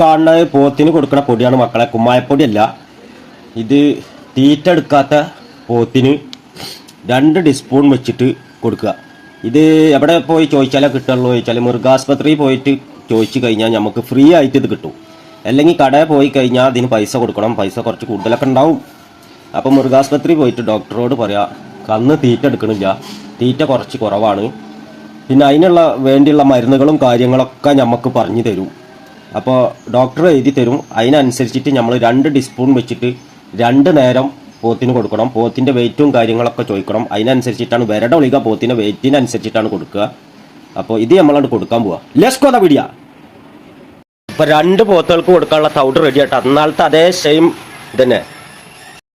കാണുന്നത് പോത്തിന് കൊടുക്കുന്ന പൊടിയാണ് മക്കളെ. കുമ്മായപ്പൊടിയല്ല. ഇത് തീറ്റ എടുക്കാത്ത പോത്തിന് രണ്ട് ടീസ്പൂൺ വെച്ചിട്ട് കൊടുക്കുക. ഇത് എവിടെ പോയി ചോദിച്ചാലേ കിട്ടുള്ളൂ. ചോദിച്ചാൽ മൃഗാസ്പത്രിയിൽ പോയിട്ട് ചോദിച്ചു കഴിഞ്ഞാൽ നമുക്ക് ഫ്രീ ആയിട്ട് ഇത് കിട്ടും. അല്ലെങ്കിൽ കടയിൽ പോയി കഴിഞ്ഞാൽ അതിന് പൈസ കൊടുക്കണം. പൈസ കുറച്ച് കൂടുതലൊക്കെ ഉണ്ടാവും. അപ്പോൾ മൃഗാസ്പത്രി പോയിട്ട് ഡോക്ടറോട് പറയാം കന്ന് തീറ്റ എടുക്കണില്ല. തീറ്റ കുറച്ച് കുറവാണ്. പിന്നെ അതിനുള്ള വേണ്ടിയുള്ള മരുന്നുകളും കാര്യങ്ങളൊക്കെ നമുക്ക് പറഞ്ഞു തരും. അപ്പോൾ ഡോക്ടർ എഴുതി തരും. അതിനനുസരിച്ചിട്ട് നമ്മൾ രണ്ട് ടീസ്പൂൺ വെച്ചിട്ട് രണ്ട് നേരം പോത്തിന് കൊടുക്കണം. പോത്തിന്റെ വെയിറ്റും കാര്യങ്ങളൊക്കെ ചോദിക്കണം. അതിനനുസരിച്ചിട്ടാണ് വിരട ഒളിക പോത്തിന്റെ വെയിറ്റിനനുസരിച്ചിട്ടാണ് കൊടുക്കുക. അപ്പോൾ ഇത് നമ്മളാണ് കൊടുക്കാൻ പോവുക ലെസ്കോ ദ പിടിയാ ഇപ്പൊ രണ്ട് പോത്തുകൾക്ക് കൊടുക്കാനുള്ള തൗഡ് റെഡി ആയിട്ട് അന്നാളത്തെ അതേ സെയിം ഇതന്നെ.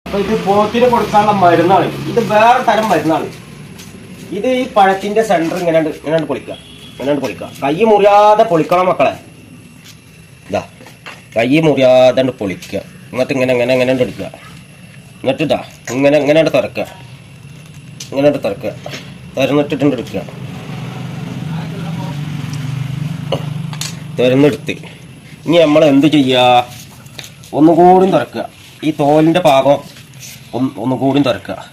അപ്പൊ ഇത് പോത്തിന് കൊടുക്കാനുള്ള മരുന്നാണ്. ഇത് വേറെ തരം മരുന്നാണ്. ഇത് ഈ പഴത്തിന്റെ സെന്റർ ഇങ്ങനെ ഇങ്ങനെ പൊളിക്കുക. ഇങ്ങനെ പൊളിക്കുക. കൈ മുറിയാതെ പൊളിക്കണം മക്കളെ. കൈ മുറിയാതെ പൊളിക്കുക. എന്നിട്ട് ഇങ്ങനെ ഇങ്ങനെ ഇങ്ങനെ എടുക്കുക. എന്നിട്ട് ഇതാ ഇങ്ങനെ ഇങ്ങനെ തുറക്കുക. ഇങ്ങനെ തുറക്കുക. തുറന്നിട്ടിട്ടുണ്ട് എടുക്കുക. തുരന്നെടുത്ത്. ഇനി നമ്മൾ എന്ത് ചെയ്യുക? ഒന്നുകൂടി തുറക്കുക. ഈ തോലിന്റെ പാകം ഒന്ന് ഒന്നുകൂടി തുറക്കുക.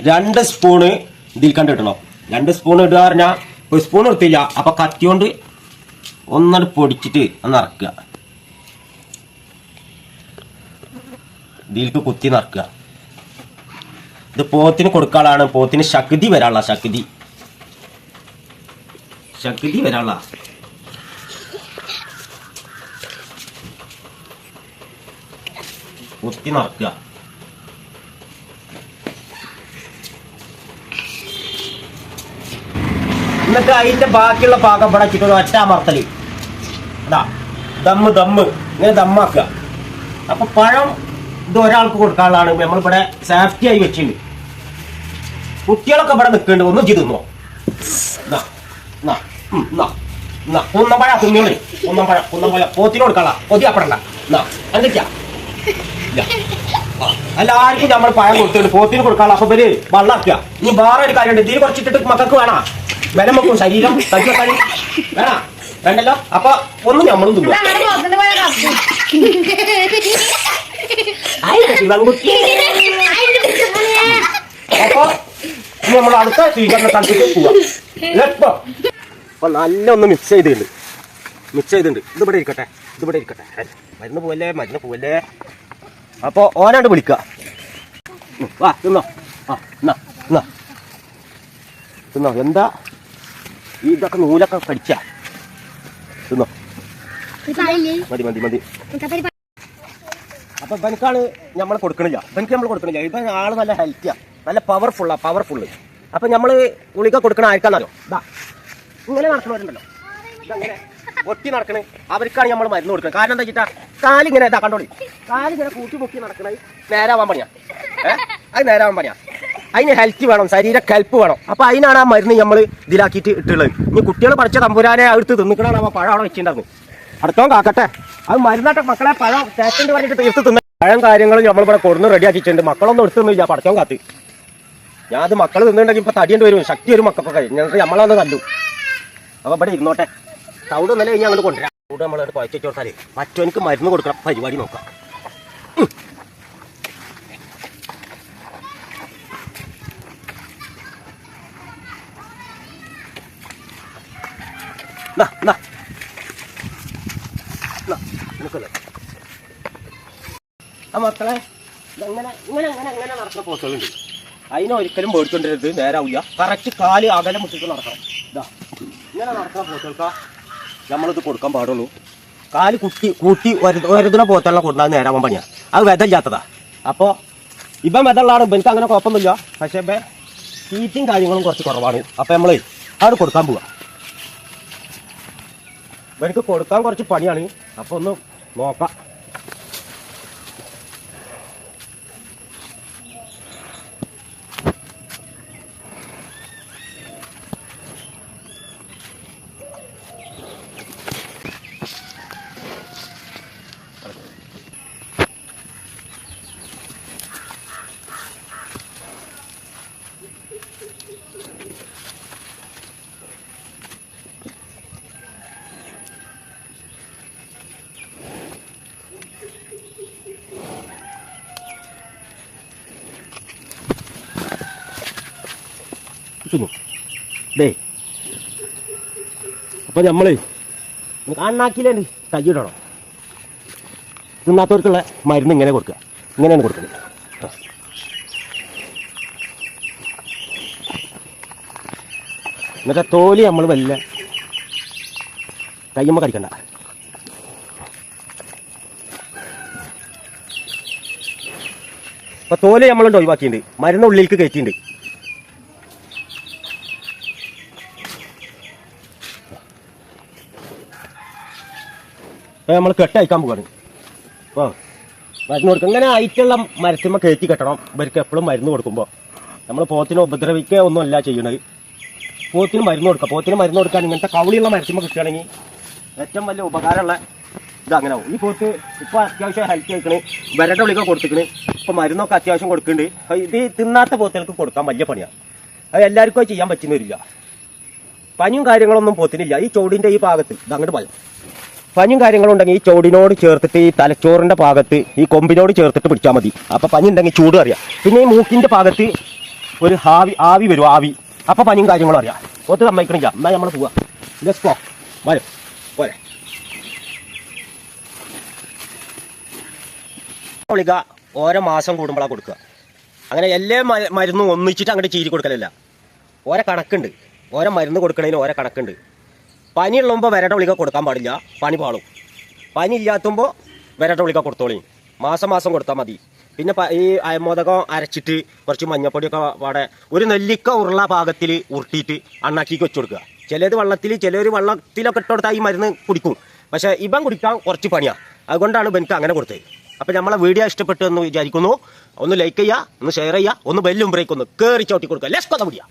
രണ്ട് സ്പൂണ് ഇതിൽ കണ്ട് ഇടണം. രണ്ട് സ്പൂൺ ഇടുക പറഞ്ഞാൽ ഒരു സ്പൂൺ എടുത്തില്ല. അപ്പോൾ കത്തി കൊണ്ട് പൊടിച്ചിട്ട് ഒന്ന് ഇറക്കുക ഇതിലേക്ക് കുത്തി നിറക്കുക ഇത് പോത്തിന് കൊടുക്കാളാണ്. പോത്തിന് ശക്തി വരാനുള്ള ശക്തി. ശക്തി വരാനുള്ള. കുത്തി നിറക്കുക എന്നിട്ട് അതിന്റെ ബാക്കിയുള്ള പാകം ഇവിടെ ഒരു ഒറ്റ അമർത്തൽ. ദമ്മ് ദമ്മ്. ഇങ്ങനെ ദമ്മാക്കുക അപ്പൊ പഴം ഇത് ഒരാൾക്ക് കൊടുക്കാനുള്ളതാണ് നമ്മളിവിടെ സേഫ്റ്റി ആയി വെച്ചിട്ടുണ്ട് കുട്ടികളൊക്കെ ഇവിടെ നിൽക്കുന്നുണ്ട് ഒന്നും ചെയ്ത് തിന്നോ. എന്നാ, എന്നാ, ഉം, എന്നാ, എന്നാ, കുന്നമ്പഴ തിന്നോളി കുന്നമ്പഴ കുന്നമ്പഴ പോത്തിന് കൊടുക്കാളാ കൊതി അപ്പടണ്ട എല്ലാവർക്കും നമ്മൾ പഴം കൊടുത്തിട്ട് പോത്തിന് കൊടുക്കാളാ അപ്പൊ പേര് വള്ളാക്കുക. ഇനി വേറെ ഒരു കാര്യമുണ്ട്. ഇതിൽ കുറച്ചിട്ടിട്ട് മക്കൾക്ക് വേണ? ബലം വെക്കും ശരീരം. തയ്യ കളി വേണ? വേണ്ടല്ലോ? അപ്പൊ ഒന്നും നമ്മളും തിന്നു. നമ്മൾ അടുത്ത സ്വീകരണ സ്ഥലത്തേക്ക് പോവാം. അപ്പൊ നല്ല ഒന്ന് മിക്സ് ചെയ്തിട്ടുണ്ട്. മിക്സ് ചെയ്തിട്ടുണ്ട്. ഇതിവിടെ ഇരിക്കട്ടെ. ഇതിവിടെ ഇരിക്കട്ടെ. മരുന്ന് പോവല്ലേ? മരുന്ന് പോവല്ലേ? അപ്പൊ ഓനാണ്ട് വിളിക്കുക ഉം, വാ തിന്നോ. ആ എന്നാ എന്നാ തിന്നോ. എന്താ? ഈ ഇതൊക്കെ നൂലൊക്കെ കടിച്ച. തിന്നോ. മതി മതി മതി. അപ്പൊ ഇവനക്കാണ് നമ്മൾ കൊടുക്കണില്ല. ഇവനക്ക് നമ്മൾ കൊടുക്കണില്ല. ഇവൻ ആൾ നല്ല ഹെൽത്തിയാ നല്ല പവർഫുള്ളാ പവർഫുള്ള് അപ്പൊ നമ്മൾ ഗുളിക കൊടുക്കണ ആർക്കാന്നറിയോ? ഇതാ ഇങ്ങനെ നടക്കണവരുണ്ടല്ലോ ഇതങ്ങനെ ഒട്ടി നടക്കണേ. അവർക്കാണ് നമ്മൾ മരുന്ന് കൊടുക്കുന്നത് കാരണം എന്താ വെച്ചിട്ടാ? കാലിങ്ങനെ ഇതാ കണ്ടോളി കാലിങ്ങനെ കൂട്ടി മുക്കി നടക്കണത് നേരാവാൻ പണിയാ. അത് നേരാവാൻ പണിയാ. അതിന് ഹെൽത്ത് വേണം ശരീര കെൽപ്പ് വേണം. അപ്പൊ അതിനാണ് ആ മരുന്ന് നമ്മൾ ഇതിലാക്കിയിട്ട് ഇട്ടുള്ളത്. ഇനി കുട്ടികൾ പഠിച്ച തമ്പുരാനെ അടുത്ത് തിന്നിക്കണാണ് പഴം അവിടെ വെച്ചിട്ടുണ്ടായിരുന്നു അടുത്തോ കാക്കട്ടെ. അത് മരുന്നാട്ടെ മക്കളെ പഴം ചേട്ടന്റെ പറഞ്ഞിട്ട് തീർത്ത് തിന്ന. പഴം കാര്യങ്ങളും നമ്മളിവിടെ കൊടുന്ന് റെഡിയാക്കിയിട്ടുണ്ട് മക്കളൊന്നും എടുത്തൊന്നുമില്ല പടച്ചോൻ കാത്ത്. ഞാൻ അത് മക്കൾ തിന്നുണ്ടെങ്കിൽ ഇപ്പൊ തടിയേണ്ടി വരും. ശക്തി വരും മക്കൾക്കൊക്കെ. ഞങ്ങൾക്ക് നമ്മളൊന്ന് കണ്ടു അപ്പൊ ഇവിടെ ഇരുന്നോട്ടെ. തൗട് നില കഴിഞ്ഞാൽ അങ്ങോട്ട് കൊണ്ടുവരാം. ചൂട് നമ്മളോട് കുഴച്ചു കൊടുത്താലേ മറ്റോനിക്ക് മരുന്ന് കൊടുക്കണം. പരിപാടി നോക്കാം. എന്നാ നാ, ആ മക്കളെ ഇങ്ങനെ ഇങ്ങനെ അങ്ങനെ അങ്ങനെ നടക്കുന്ന പോസ്റ്റുകളുണ്ട് അതിനെ ഒരിക്കലും പേടിക്കൊണ്ടിരുന്നത് നേരാവില്ല. കറക്റ്റ് കാൽ അകലം മുട്ടിട്ട് നടക്കണം. ഇതാ ഇങ്ങനെ നടക്കുന്ന പോത്തുകൾക്കാ നമ്മളിത് കൊടുക്കാൻ പാടുള്ളൂ. കാൽ കുട്ടി കൂട്ടി ഒരുതിനെ പോത്തുള്ള കൊടുന്നാൽ നേരാവാൻ പണിയാ. അത് വെതല്ലാത്തതാ. അപ്പോൾ ഇപ്പം വെതള്ളാണ് എനിക്ക് അങ്ങനെ കുഴപ്പമൊന്നുമില്ല. പക്ഷേ ഇപ്പം ഹീറ്റും കാര്യങ്ങളും കുറച്ച് കുറവാണ്. അപ്പം നമ്മൾ അവിടെ കൊടുക്കാൻ പോവാ. ഇവർക്ക് കൊടുക്കാൻ കുറച്ച് പണിയാണ്. അപ്പോൾ ഒന്ന് നോക്കാം. തിന്നു ഡേ അപ്പൊ നമ്മളേ കണ്ണാക്കിലേ കൈയിടണം തിന്നാത്തവർക്കുള്ള മരുന്ന് ഇങ്ങനെ കൊടുക്കുക ഇങ്ങനെയാണ് കൊടുക്കുന്നത്. എന്നിട്ട് തോലി നമ്മൾ വല്ല കയ്യമ്മ കടിക്കണ്ട. അപ്പൊ തോൽ നമ്മളുണ്ട് ഒഴിവാക്കിയിട്ടുണ്ട്. മരുന്ന് ഉള്ളിലേക്ക് കയറ്റിയിട്ടുണ്ട്. നമ്മൾ കെട്ടയക്കാൻ പോവാണ്. അപ്പോൾ മരുന്ന് കൊടുക്കും ഇങ്ങനെ ആയിട്ടുള്ള മരത്തിന്മ കയറ്റി കെട്ടണം. ഇവർക്ക് എപ്പോഴും മരുന്ന് കൊടുക്കുമ്പോൾ നമ്മൾ പോത്തിനെ ഉപദ്രവിക്കുക ഒന്നുമല്ല ചെയ്യണത്. പോത്തിന് മരുന്ന് കൊടുക്കുക പോത്തിന് മരുന്ന് കൊടുക്കാൻ ഇങ്ങനത്തെ കവളിയുള്ള മരത്തുമ്മ കിട്ടുകയാണെങ്കിൽ ഏറ്റവും വലിയ ഉപകാരമുള്ള ഇത് അങ്ങനെ ആവും. ഈ പോത്ത് ഇപ്പോൾ അത്യാവശ്യം ഹെൽത്തി ആയിക്കണ്. വരട്ട വിളിക്കുക കൊടുത്തിക്കണ്. ഇപ്പോൾ മരുന്നൊക്കെ അത്യാവശ്യം കൊടുക്കുന്നുണ്ട് ഇത് തിന്നാത്ത പോത്തുകൾക്ക് കൊടുക്കാൻ വലിയ പണിയാണ് അത് എല്ലാവർക്കും ചെയ്യാൻ പറ്റുന്നില്ല പനിയും കാര്യങ്ങളൊന്നും പോത്തിനില്ല. ഈ ചോടിന്റെ ഈ ഭാഗത്ത് ഇതങ്ങോട്ട് അങ്ങോട്ട് പോയോ കാര്യങ്ങളുണ്ടെങ്കിൽ ഈ ചോടിനോട് ചേർത്തിട്ട് ഈ തലച്ചോറിന്റെ ഭാഗത്ത് ഈ കൊമ്പിനോട് ചേർത്തിട്ട് പിടിച്ചാൽ മതി. അപ്പൊ പനി ഉണ്ടെങ്കിൽ ചൂട് അറിയാം. പിന്നെ ഈ മൂക്കിന്റെ ഭാഗത്ത് ഒരു ആവി ആവി വരും ആവി. അപ്പൊ പഞ്ഞും കാര്യങ്ങളും അറിയാം. ഒത്ത് സമ്മതിക്കണില്ല. എന്നാ നമ്മൾ പോവാം. ലെസ് പോ വരും. പോരെ. ഗുളിക ഓരോ മാസം കൂടുമ്പോഴാണ് കൊടുക്കുക. അങ്ങനെ എല്ലാ മരുന്നും ഒന്നിച്ചിട്ട് അങ്ങോട്ട് ചീരി കൊടുക്കലല്ല. ഓരോ കണക്കുണ്ട്. ഓരോ മരുന്ന് കൊടുക്കണതിന് ഓരോ കണക്കുണ്ട്. പനി ഉള്ളുമ്പോൾ വരട്ട ഗുളിക കൊടുക്കാൻ പാടില്ല. പനി പാളും. പനി ഇല്ലാത്തുമ്പോൾ വരട്ട ഗുളിക കൊടുത്തോളി. മാസം മാസം കൊടുത്താൽ മതി. പിന്നെ ഈ അയമോദകം അരച്ചിട്ട് കുറച്ച് മഞ്ഞപ്പൊടിയൊക്കെ പാടെ ഒരു നെല്ലിക്ക ഉരുള ഭാഗത്തിൽ ഉരുട്ടിയിട്ട് അണ്ണാക്കിക്ക് വെച്ച് കൊടുക്കുക. ചിലത് വെള്ളത്തിൽ ചിലർ വെള്ളത്തിലൊക്കെ ഇട്ട് കൊടുത്താൽ ഈ മരുന്ന് കുടിക്കും. പക്ഷേ ഇവൻ കുടിക്കാൻ കുറച്ച് പണിയാണ് അതുകൊണ്ടാണ് എനിക്ക് അങ്ങനെ കൊടുത്തത്. അപ്പം നമ്മളെ വീഡിയോ ഇഷ്ടപ്പെട്ടു എന്ന് വിചാരിക്കുന്നു. ഒന്ന് ലൈക്ക് ചെയ്യുക ഒന്ന് ഷെയർ ചെയ്യുക ഒന്ന് ബെല്ലും ബ്രേക്ക് ഒന്ന് കയറി ചവിട്ടി കൊടുക്കുക. ലെസ് പിടിക്കുക